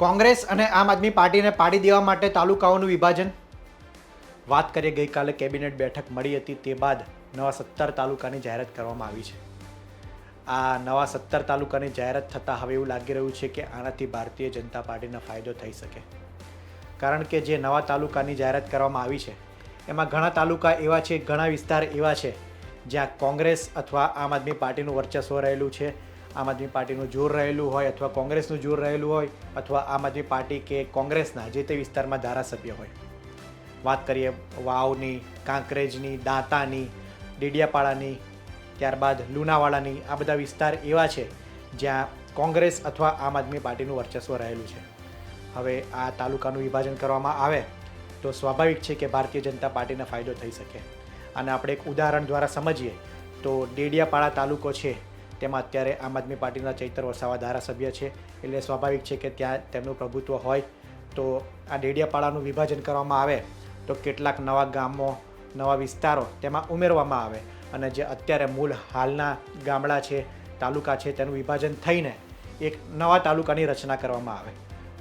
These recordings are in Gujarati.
કોંગ્રેસ અને આમ આદમી પાર્ટીને પાડી દેવા માટે તાલુકાઓનું વિભાજન? વાત કરીએ, ગઈકાલે કેબિનેટ બેઠક મળી હતી, તે બાદ નવા સત્તર તાલુકાની જાહેરાત કરવામાં આવી છે. આ નવા સત્તર તાલુકાની જાહેરાત થતાં હવે એવું લાગી રહ્યું છે કે આનાથી ભારતીય જનતા પાર્ટીને ફાયદો થઈ શકે. કારણ કે જે નવા તાલુકાની જાહેરાત કરવામાં આવી છે, એમાં ઘણા તાલુકા એવા છે, ઘણા વિસ્તાર એવા છે, જ્યાં કોંગ્રેસ અથવા આમ આદમી પાર્ટીનું વર્ચસ્વ રહેલું છે આમ આદમી પાર્ટીનું જોર રહેલું હોય અથવા કોંગ્રેસનું જોર રહેલું હોય અથવા આમ આદમી પાર્ટી કે કોંગ્રેસના જે તે વિસ્તારમાં ધારાસભ્ય હોય. વાત કરીએ વાવની, કાંકરેજની, દાંતાની, ડેડિયાપાડાની, ત્યારબાદ લુણાવાડાની, આ બધા વિસ્તાર એવા છે જ્યાં કોંગ્રેસ અથવા આમ આદમી પાર્ટીનું વર્ચસ્વ રહેલું છે. હવે આ તાલુકાનું વિભાજન કરવામાં આવે તો સ્વાભાવિક છે કે ભારતીય જનતા પાર્ટીને ફાયદો થઈ શકે. અને આપણે એક ઉદાહરણ દ્વારા સમજીએ તો ડેડિયાપાડા તાલુકો છે તેમાં અત્યારે આમ આદમી પાર્ટીના ચૈતર વસાવા ધારાસભ્ય છે. એટલે સ્વાભાવિક છે કે ત્યાં તેમનું પ્રભુત્વ હોય તો આ ડેડિયાપાડાનું વિભાજન કરવામાં આવે તો કેટલાક નવા ગામો, નવા વિસ્તારો તેમાં ઉમેરવામાં આવે. અને જે અત્યારે મૂળ હાલના ગામડા છે, તાલુકા છે, તેનું વિભાજન થઈને એક નવા તાલુકાની રચના કરવામાં આવે.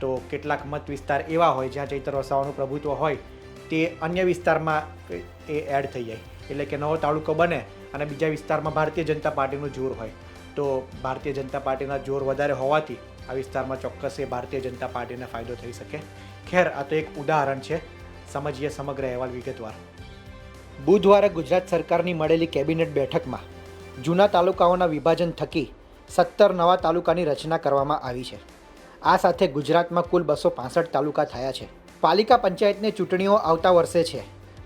તો કેટલાક મત વિસ્તાર એવા હોય જ્યાં ચૈતર વસાવાનું પ્રભુત્વ હોય, તે અન્ય વિસ્તારમાં એ એડ થઈ જાય. એટલે કે નવો તાલુકો બને અને બીજા વિસ્તારમાં ભારતીય જનતા પાર્ટીનું જોર હોય. તો ભારતીય જનતા પાર્ટીના જોર વધારે હોવાથી આ વિસ્તારમાં ચોક્કસ એ ભારતીય જનતા પાર્ટીને ફાયદો થઈ શકે. ખેર, આ તો એક ઉદાહરણ છે. સમજીએ સમગ્ર અહેવાલ વિગતવાર. બુધવારે ગુજરાત સરકારની મળેલી કેબિનેટ બેઠકમાં જૂના તાલુકાઓના વિભાજન થકી સત્તર નવા તાલુકાની રચના કરવામાં આવી છે. આ સાથે ગુજરાતમાં કુલ બસો પાસઠ તાલુકા થયા છે. પાલિકા પંચાયતની ચૂંટણીઓ આવતા વર્ષે છે.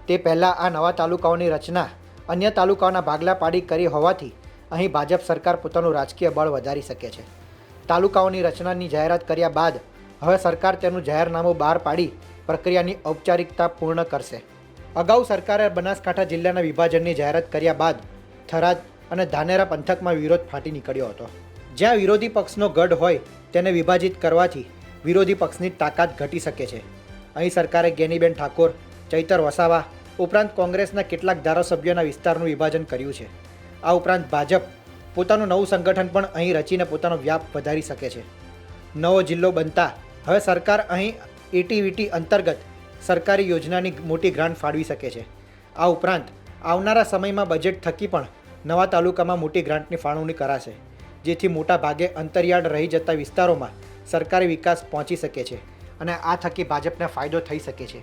તે પહેલાં આ નવા તાલુકાઓની રચના અન્ય તાલુકાઓના ભાગલા પાડી કરી હોવાથી અહીં ભાજપ સરકાર પોતાનું રાજકીય બળ વધારી શકે છે. તાલુકાઓની રચનાની જાહેરાત કર્યા બાદ હવે સરકાર તેનું જાહેરનામું બહાર પાડી પ્રક્રિયાની ઔપચારિકતા પૂર્ણ કરશે. અગાઉ સરકારે બનાસકાંઠા જિલ્લાના વિભાજનની જાહેરાત કર્યા બાદ થરાદ અને ધાનેરા પંથકમાં વિરોધ ફાટી નીકળ્યો હતો. જ્યાં વિરોધી પક્ષનો ગઢ હોય તેને વિભાજિત કરવાથી વિરોધી પક્ષની તાકાત ઘટી શકે છે. અહીં સરકારે ગેનીબેન ઠાકોર, ચૈતર વસાવા ઉપરાંત કોંગ્રેસના કેટલાક ધારાસભ્યોના વિસ્તારનું વિભાજન કર્યું છે. આ ઉપરાંત ભાજપ પોતાનું નવું સંગઠન પણ અહીં રચીને પોતાનો વ્યાપ વધારી શકે છે. નવો જિલ્લો બનતા હવે સરકાર અહીં એટીવીટી અંતર્ગત સરકારી યોજનાની મોટી ગ્રાન્ટ ફાળવી શકે છે. આ ઉપરાંત આવનારા સમયમાં બજેટ થકી પણ નવા તાલુકામાં મોટી ગ્રાન્ટની ફાળવણી કરાશે, જેથી મોટા ભાગે અંતરિયાળ રહી જતા વિસ્તારોમાં સરકારી વિકાસ પહોંચી શકે છે અને આ થકી ભાજપને ફાયદો થઈ શકે છે.